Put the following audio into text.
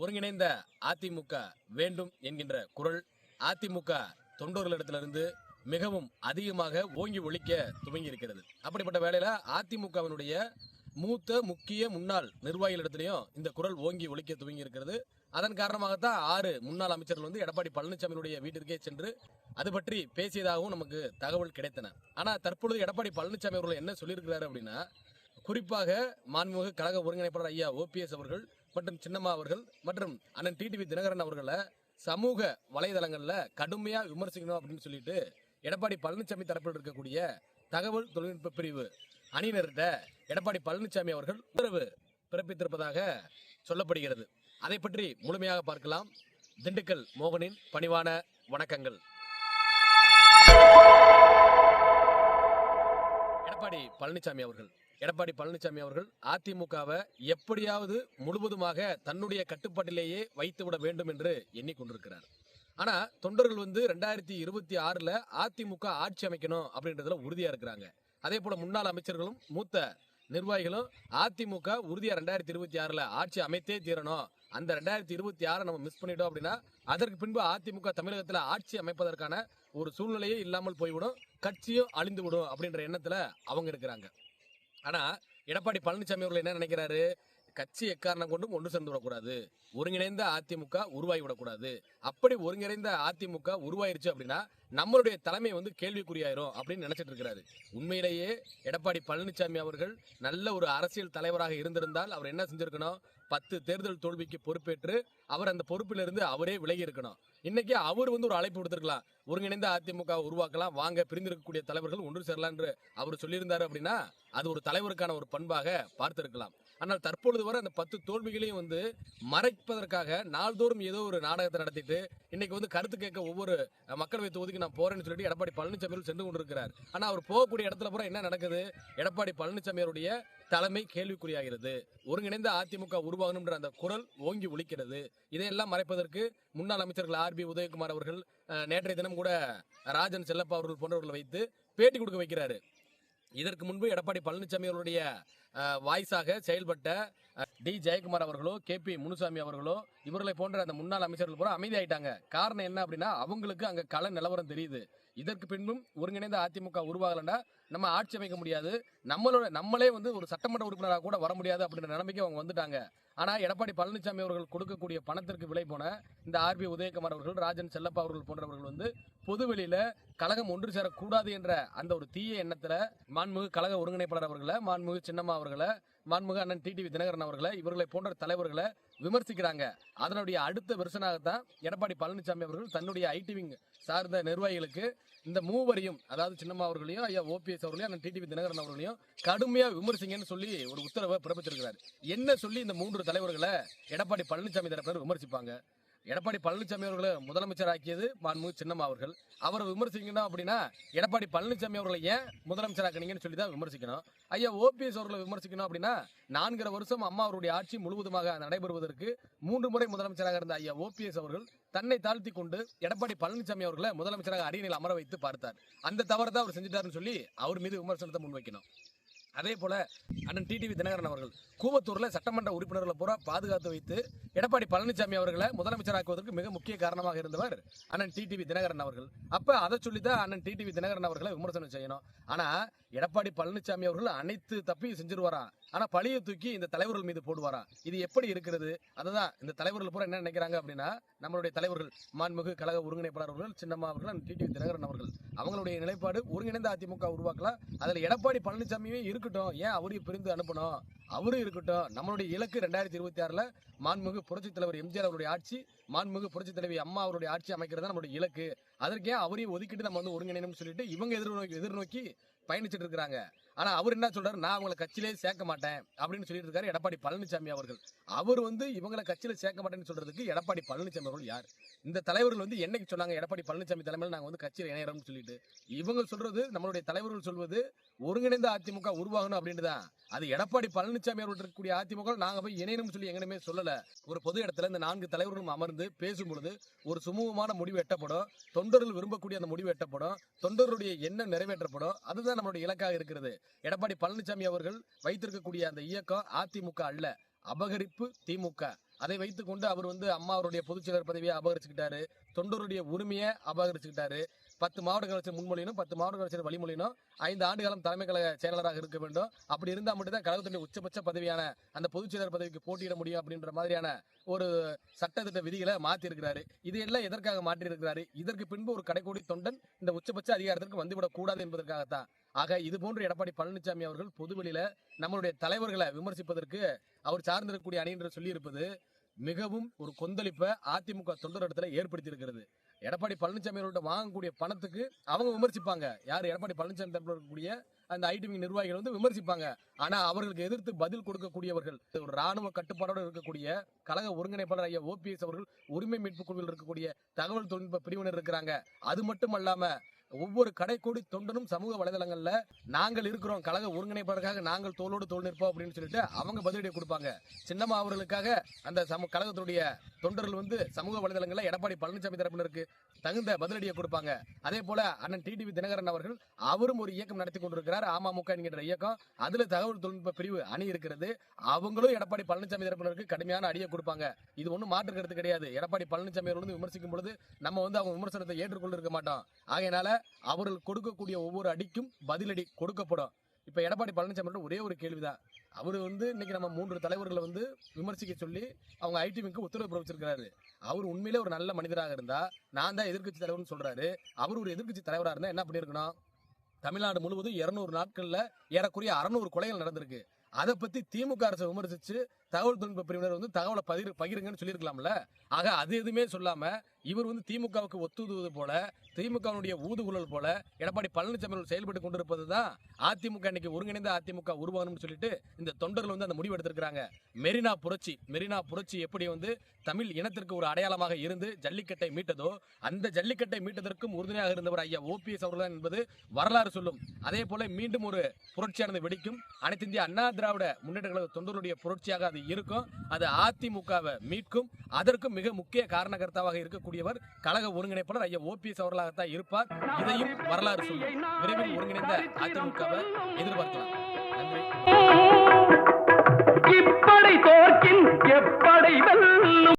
ஒருங்கிணைந்த அதிமுக வேண்டும் என்கின்ற குரல் அதிமுக தொண்டர்களிடத்திலிருந்து மிகவும் அதிகமாக ஓங்கி ஒழிக்க துவங்கி இருக்கிறது அப்படிப்பட்ட வேளையில அதிமுகவினுடைய மூத்த முக்கிய முன்னாள் நிர்வாகிகளிடத்திலையும் இந்த குரல் ஓங்கி ஒழிக்க துவங்கி இருக்கிறது அதன் காரணமாகத்தான் ஆறு முன்னாள் அமைச்சர்கள் வந்து எடப்பாடி பழனிசாமியினுடைய வீட்டிற்கே சென்று அது பற்றி பேசியதாகவும் நமக்கு தகவல் கிடைத்தன. ஆனா தற்பொழுது எடப்பாடி பழனிசாமி அவர்கள் என்ன சொல்லியிருக்கிறாரு அப்படின்னா குறிப்பாக மாண்புமிகு கழக ஒருங்கிணைப்பாளர் ஐயா ஓபிஎஸ் அவர்கள் மற்றும் சின்னம்மா அவர்கள் மற்றும் அண்ணன் டிடிவி தினகரன் அவர்களை சமூக வலைதளங்களில் கடுமையாக விமர்சிக்கணும் அப்படின்னு சொல்லிட்டு எடப்பாடி பழனிசாமி தரப்பில் இருக்கக்கூடிய தகவல் தொழில்நுட்ப பிரிவு அணியினர்கிட்ட எடப்பாடி பழனிசாமி அவர்கள் உத்தரவு பிறப்பித்திருப்பதாக சொல்லப்படுகிறது. அதை பற்றி முழுமையாக பார்க்கலாம். திண்டுக்கல் மோகனின் பணிவான வணக்கங்கள். எடப்பாடி பழனிசாமி அவர்கள். எடப்பாடி பழனிசாமி அவர்கள் அதிமுகவை எப்படியாவது முழுவதுமாக தன்னுடைய கட்டுப்பாட்டிலேயே வைத்துவிட வேண்டும் என்று எண்ணிக்கொண்டிருக்கிறார். ஆனா தொண்டர்கள் வந்து ரெண்டாயிரத்தி இருபத்தி ஆறுல அதிமுக ஆட்சி அமைக்கணும் அப்படின்றதுல உறுதியா இருக்கிறாங்க. அதே போல முன்னாள் அமைச்சர்களும் மூத்த நிர்வாகிகளும் அதிமுக உறுதியா ரெண்டாயிரத்தி இருபத்தி ஆறுல ஆட்சி அமைத்தே தீரணும். அந்த ரெண்டாயிரத்தி இருபத்தி ஆறை நம்ம மிஸ் பண்ணிட்டோம் அப்படின்னா அதற்கு பின்பு அதிமுக தமிழகத்துல ஆட்சி அமைப்பதற்கான ஒரு சூழ்நிலையே இல்லாமல் போய்விடும். கட்சியும் அழிந்து விடும் அப்படின்ற எண்ணத்துல அவங்க இருக்கிறாங்க. ஆனால் எடப்பாடி பழனிசாமி அவர்கள் என்ன நினைக்கிறாரு? கட்சி எக்காரணம் கொண்டும் ஒன்று சேர்ந்து விடக்கூடாது. ஒருங்கிணைந்த அதிமுக உருவாகி விடக்கூடாது. அப்படி ஒருங்கிணைந்த அதிமுக உருவாயிருச்சு அப்படின்னா நம்மளுடைய தலைமை வந்து கேள்விக்குறியாயிரும் அப்படின்னு நினைச்சிட்டு இருக்கிறாரு. உண்மையிலேயே எடப்பாடி பழனிசாமி அவர்கள் நல்ல ஒரு அரசியல் தலைவராக இருந்திருந்தால் அவர் என்ன செஞ்சிருக்கணும்? பத்து தேர்தல் தோல்விக்கு பொறுப்பேற்று அவர் அந்த பொறுப்பிலிருந்து அவரே விலகி இருக்கணும். இன்னைக்கு அவர் வந்து ஒரு அழைப்பு கொடுத்துருக்கலாம் ஒருங்கிணைந்த அதிமுக உருவாக்கலாம். வாங்க பிரிந்திருக்கக்கூடிய தலைவர்கள் ஒன்று சேரலாம் என்று அவர் சொல்லியிருந்தாரு அப்படின்னா அது ஒரு தலைவருக்கான ஒரு பண்பாக பார்த்திருக்கலாம். ஆனால் தற்பொழுது வரை அந்த பத்து தோல்விகளையும் வந்து மறைப்பதற்காக நாள்தோறும் ஏதோ ஒரு நாடகத்தை நடத்திட்டு இன்னைக்கு வந்து கருத்து கேட்க ஒவ்வொரு மக்களவை தொகுதிக்கு நான் போறேன்னு சொல்லிட்டு எடப்பாடி பழனிசாமி சென்று கொண்டிருக்கிறார். ஆனா அவர் போகக்கூடிய இடத்துல பூரா என்ன நடக்குது? எடப்பாடி பழனிசாமியருடைய தலைமை கேள்விக்குறியாகிறது. ஒருங்கிணைந்த அதிமுக உருவாகணும்ன்ற அந்த குரல் ஓங்கி ஒழிக்கிறது இதையெல்லாம் மறைப்பதற்கு முன்னாள் அமைச்சர்கள் ஆர் பி உதயகுமார் அவர்கள் நேற்றைய தினம் கூட ராஜன் செல்லப்பா அவர்கள் போன்றவர்களை வைத்து பேட்டி கொடுக்க வைக்கிறாரு. இதற்கு முன்பு எடப்பாடி பழனிசாமி அவருடைய வாய்ஸாக செயல்பட்ட டி. ஜெயக்குமார் அவர்களோ கே. பி. முனுசாமி அவர்களோ இவர்களை போன்ற அந்த முன்னாள் அமைச்சர்கள் பூரா அமைதியாயிட்டாங்க. காரணம் என்ன அப்படின்னா அவங்களுக்கு அங்கே கள நிலவரம் தெரியுது. இதற்கு பின்பும் ஒருங்கிணைந்த அதிமுக உருவாகலன்னா நம்ம ஆட்சி அமைக்க முடியாது. நம்மளோட நம்மளே வந்து ஒரு சட்டமன்ற உறுப்பினராக கூட வர முடியாது அப்படின்ற நிலைமைக்கு அவங்க வந்துட்டாங்க. ஆனால் எடப்பாடி பழனிசாமி அவர்கள் கொடுக்கக்கூடிய பணத்திற்கு விலை போன இந்த ஆர்பி உதயகுமார் அவர்கள் ராஜன் செல்லப்பா அவர்கள் போன்றவர்கள் வந்து பொதுவெளியில் கழகம் ஒன்று சேரக்கூடாது என்ற அந்த ஒரு தீய எண்ணத்தில் மாண்புமிகு கழக ஒருங்கிணைப்பாளர் அவர்களை மாண்புமிகு சின்னம்மா அவர்களை மாண்புமிகு அண்ணன் டிடிவி தினகரன் அவர்களை இவர்களை போன்ற தலைவர்களை விமர்சிக்கிறாங்க. அதனுடைய அடுத்த வெர்ஷனாகத்தான் எடப்பாடி பழனிசாமி அவர்கள் தன்னுடைய ஐடி விங் சார்ந்த நிர்வாகிகளுக்கு இந்த மூவரையும் அதாவது சின்னம்மா அவர்களையும் ஐயா ஓபிஎஸ் அவர்களையும் அண்ணன் டிடிவி தினகரன் அவர்களையும் கடுமையாக விமர்சிங்கன்னு சொல்லி ஒரு உத்தரவை பிறப்பிச்சிருக்கிறார் என்ன சொல்லி இந்த மூன்று தலைவர்களை எடப்பாடி பழனிசாமி தரப்பினர் விமர்சிப்பாங்க? எடப்பாடி பழனிசாமி அவர்களை முதலமைச்சர் ஆக்கியது மாண்புமிகு சின்னம்மா அவர்கள். அவரை விமர்சிக்கணும் அப்படின்னா எடப்பாடி பழனிசாமி அவர்களை ஏன் முதலமைச்சர் ஆக்கினீங்கன்னு சொல்லி தான் விமர்சிக்கணும். ஐயா ஓபிஎஸ் அவர்களை விமர்சிக்கணும் அப்படின்னா நான்கரை வருஷம் அம்மா அவருடைய ஆட்சி முழுவதுமாக நடைபெறுவதற்கு மூன்று முறை முதலமைச்சராக இருந்த ஐயா ஓபிஎஸ் அவர்கள் தன்னை தாழ்த்தி கொண்டு எடப்பாடி பழனிசாமி அவர்களை முதலமைச்சராக அரியணையில் அமர வைத்து பார்த்தார். அந்த தவறு தான் அவர் செஞ்சிட்டாருன்னு சொல்லி அவர் மீது விமர்சனத்தை முன்வைக்கணும். அதே போல அண்ணன் டிடிவி தினகரன் அவர்கள் கூவத்தூர்ல சட்டமன்ற உறுப்பினர்களை பூரா பாதுகாத்து வைத்து எடப்பாடி பழனிசாமி அவர்களை முதலமைச்சராக்குவதற்கு மிக முக்கிய காரணமாக இருந்தவர் அண்ணன் டிடிவி தினகரன் அவர்கள். அப்ப அதை சொல்லிதான் அண்ணன் டிடிவி தினகரன் அவர்களை விமர்சனம் செய்யணும். ஆனா எடப்பாடி பழனிசாமி அவர்கள் அனைத்து தப்பையும் செஞ்சிருவாராம். ஆனா பழியை தூக்கி இந்த தலைவர்கள் மீது போடுவாராம் இது எப்படி இருக்கிறது? அதுதான் இந்த தலைவர்கள் பூரா என்ன நினைக்கிறாங்க அப்படின்னா நம்மளுடைய தலைவர்கள் மாண்புமிகு கழக ஒருங்கிணைப்பாளர் அவர்கள் சின்னம்மா அவர்கள் அண்ணன் டிடிவி தினகரன் அவர்கள். அவங்களுடைய நிலைப்பாடு ஒருங்கிணைந்த அதிமுக உருவாக்கலாம். அதில் எடப்பாடி பழனிசாமியும் இருக்கட்டும். ஏன் அவரையும் பிரிந்து அனுப்பணும்? அவரும் இருக்கட்டும். நம்மளுடைய இலக்கு ரெண்டாயிரத்தி இருபத்தி ஆறில் மாண்புமிகு புரட்சித் தலைவர் எம்ஜிஆர் அவருடைய ஆட்சி மாண்புமிகு புரட்சித் தலைவி அம்மா அவருடைய ஆட்சி அமைக்கிறது தான் நம்மளுடைய இலக்கு. அதற்கே அவரையும் ஒதுக்கிட்டு நம்ம வந்து ஒருங்கிணைனு சொல்லிட்டு இவங்க எதிர்நோக்கி எதிர்நோக்கி பயணிச்சுட்டு இருக்காங்க ஆனா அவர் என்ன சொல்றாரு? நான் அவங்களை கட்சியிலே சேர்க்க மாட்டேன் அப்படின்னு சொல்லிட்டு இருக்காரு எடப்பாடி பழனிசாமி அவர்கள். அவர் வந்து இவங்களை கட்சியில சேர்க்க மாட்டேன்னு சொல்றதுக்கு எடப்பாடி பழனிசாமி அவர்கள் யார்? இந்த தலைவர்கள் வந்து என்னைக்கு சொன்னாங்க எடப்பாடி பழனிசாமி தலைமையில் நாங்க வந்து கட்சியில் இணையறோம்னு சொல்லிட்டு. இவங்க சொல்றது நம்மளுடைய தலைவர்கள் சொல்வது ஒருங்கிணைந்த அதிமுக உருவாகணும் அப்படின்னு தான் அது எடப்பாடி பழனிசாமி அவர்கள் இருக்கக்கூடிய அதிமுக நாங்க போய் இணையணும்னு சொல்லி எங்கனுமே சொல்லல. ஒரு பொது இடத்துல இந்த நான்கு தலைவர்களும் அமர்ந்து பேசும்பொழுது ஒரு சுமூகமான முடிவு எட்டப்படும். தொண்டர்கள் விரும்பக்கூடிய அந்த முடிவு எட்டப்படும். தொண்டருடைய எண்ணம் நிறைவேற்றப்படும். அதுதான் நம்மளுடைய இலக்காக இருக்கிறது. எடப்பாடி பழனிசாமி அவர்கள் வைத்திருக்கக்கூடிய அந்த இயக்கம் அதிமுக அல்ல அபகரிப்பு திமுக. அதை வைத்துக்கொண்டு அவர் வந்து அம்மா அவருடைய பொதுச் செயலர் பதவியை அபகரிச்சுக்கிட்டாரு. தொண்டருடைய உரிமையை அபகரிச்சுக்கிட்டாரு. பத்து மாவட்ட கலைச்சர் முன்மொழியினும் பத்து மாவட்ட கலைச்சர் வழிமொழியினும் ஐந்து ஆண்டு காலம் தலைமை கழக செயலாளராக இருக்க வேண்டும். அப்படி இருந்தால் மட்டும்தான் கழகத்தினுடைய உச்சபட்ச பதவியான அந்த பொதுச்செயலர் பதவிக்கு போட்டியிட முடியும் அப்படின்ற மாதிரியான ஒரு சட்டத்திட்ட விதிகளை மாத்தி இருக்கிறாரு இதையெல்லாம் எதற்காக மாற்றியிருக்கிறாரு? இதற்கு பின்பு ஒரு கடைக்கோடி தொண்டன் இந்த உச்சபட்ச அதிகாரத்திற்கு வந்துவிடக் கூடாது என்பதற்காகத்தான். ஆக இது போன்று எடப்பாடி பழனிசாமி அவர்கள் பொதுவெளியில நம்மளுடைய தலைவர்களை விமர்சிப்பதற்கு அவர் சார்ந்திருக்கக்கூடிய அணி என்று சொல்லியிருப்பது மிகவும் ஒரு கொந்தளிப்பை அதிமுக தொண்டர் இடத்துல ஏற்படுத்தி இருக்கிறது எடப்பாடி பழனிசாமி அவர்கள்ட்ட வாங்கக்கூடிய பணத்துக்கு அவங்க விமர்சிப்பாங்க. யார்? எடப்பாடி பழனிசாமி தரப்பில் இருக்கக்கூடிய அந்த ஐடிவி நிர்வாகிகள் வந்து விமர்சிப்பாங்க. ஆனா அவர்களுக்கு எதிர்த்து பதில் கொடுக்கக்கூடியவர்கள் ஒரு ராணுவ கட்டுப்பாடோடு இருக்கக்கூடிய கழக ஒருங்கிணைப்பாளர் ஐயா ஓபிஎஸ் அவர்கள் உரிமை மீட்பு குழுவில் இருக்கக்கூடிய தகவல் தொழில்நுட்ப பிரிவினர் இருக்கிறாங்க. அது மட்டும் அல்லாம ஒவ்வொரு கடைக்கோடி தொண்டனும் சமூக வலைதளங்கள்ல நாங்கள் இருக்கிறோம் கழக ஒருங்கிணைப்பாளருக்காக நாங்கள் தோளோடு தோல் நிற்போம் அப்படின்னு சொல்லிட்டு அவங்க பதிலடி கொடுப்பாங்க. சின்னம்மா அவர்களுக்காக அந்த சம கழகத்துடைய தொண்டர்கள் வந்து சமூக வலைதளங்கள்ல எடப்பாடி பழனிசாமி தரப்பினருக்கு தகுந்த பதிலடியை கொடுப்பாங்க. அதே போல அண்ணன் டிடிவி தினகரன் அவர்கள் அவரும் ஒரு இயக்கம் நடத்தி கொண்டிருக்கிறார் அமமுக என்கின்ற இயக்கம். அதுல தகவல் தொழில்நுட்ப பிரிவு அணி இருக்கிறது. அவங்களும் எடப்பாடி பழனிசாமி தரப்பினருக்கு கடுமையான அடியை கொடுப்பாங்க. இது ஒன்றும் மாற்று கருத்து கிடையாது. எடப்பாடி பழனிசாமி அவர்கள் விமர்சிக்கும் பொழுது நம்ம வந்து அவங்க விமர்சனத்தை ஏற்றுக்கொண்டு இருக்க மாட்டோம். ஆகையினால அவர்கள் கொடுக்கக்கூடிய ஒவ்வொரு அடிக்கும் பதிலடி கொடுக்கப்படும். இப்ப எடப்பாடி பழனிசாமி ஒரே ஒரு கேள்விதான். அவர் வந்து இன்னைக்கு நம்ம மூன்று தலைவர்களை வந்து விமர்சிக்க சொல்லி அவங்க ஐடிவிக்கு உத்தரவு பிறப்பிச்சிருக்கிறாரு. அவர் உண்மையிலே ஒரு நல்ல மனிதராக இருந்தா நான் தான் எதிர்க்கட்சி தலைவர்னு சொல்றாரு. அவர் ஒரு எதிர்க்கட்சி தலைவராக இருந்தா என்ன பண்ணியிருக்கணும் தமிழ்நாடு முழுவதும் இருநூறு நாட்கள்ல ஏறக்குறைய அறநூறு கொலைகள் நடந்திருக்கு. அதை பத்தி திமுக அரசை விமர்சிச்சு தகவல் தொழில்நுட்ப பிரிவினர் வந்து தகவலை பகிர் பகிருங்கன்னு சொல்லியிருக்கலாம்ல. ஆக அது எதுவுமே சொல்லாமல் இவர் வந்து திமுகவுக்கு ஒத்துதுவது போல திமுகவுடைய ஊதுகுழல் போல எடப்பாடி பழனிசாமி அவர்கள் செயல்பட்டு கொண்டிருப்பது தான் அதிமுக இன்னைக்கு ஒருங்கிணைந்த அதிமுக உருவாகணும்னு சொல்லிட்டு இந்த தொண்டர்கள் வந்து அந்த முடிவு எடுத்திருக்கிறாங்க. மெரினா புரட்சி மெரினா புரட்சி எப்படி வந்து தமிழ் இனத்திற்கு ஒரு அடையாளமாக இருந்து ஜல்லிக்கட்டை மீட்டதோ அந்த ஜல்லிக்கட்டை மீட்டதற்கும் உறுதுணையாக இருந்தவர் ஐயா ஓபிஎஸ் அவர்கள் என்பது வரலாறு சொல்லும். அதே போல மீண்டும் ஒரு புரட்சியானது வெடிக்கும். அனைத்து இந்திய அண்ணா திராவிட முன்னேற்ற கழக தொண்டருடைய புரட்சியாக அது அது இருக்கும். அது அதிமுகவை மீட்கும். அதற்கும் மிக முக்கிய காரணகர்த்தாவாக இருக்கக்கூடியவர் கழக ஒருங்கிணைப்பாளர் ஐயா ஓபிஎஸ் அவர்களாகத்தான் இருப்பார். இதையும் வரலாறு சொல்லும். விரைவில் ஒருங்கிணைந்த அதிமுகவை எதிர்பார்க்கலாம். நன்றி.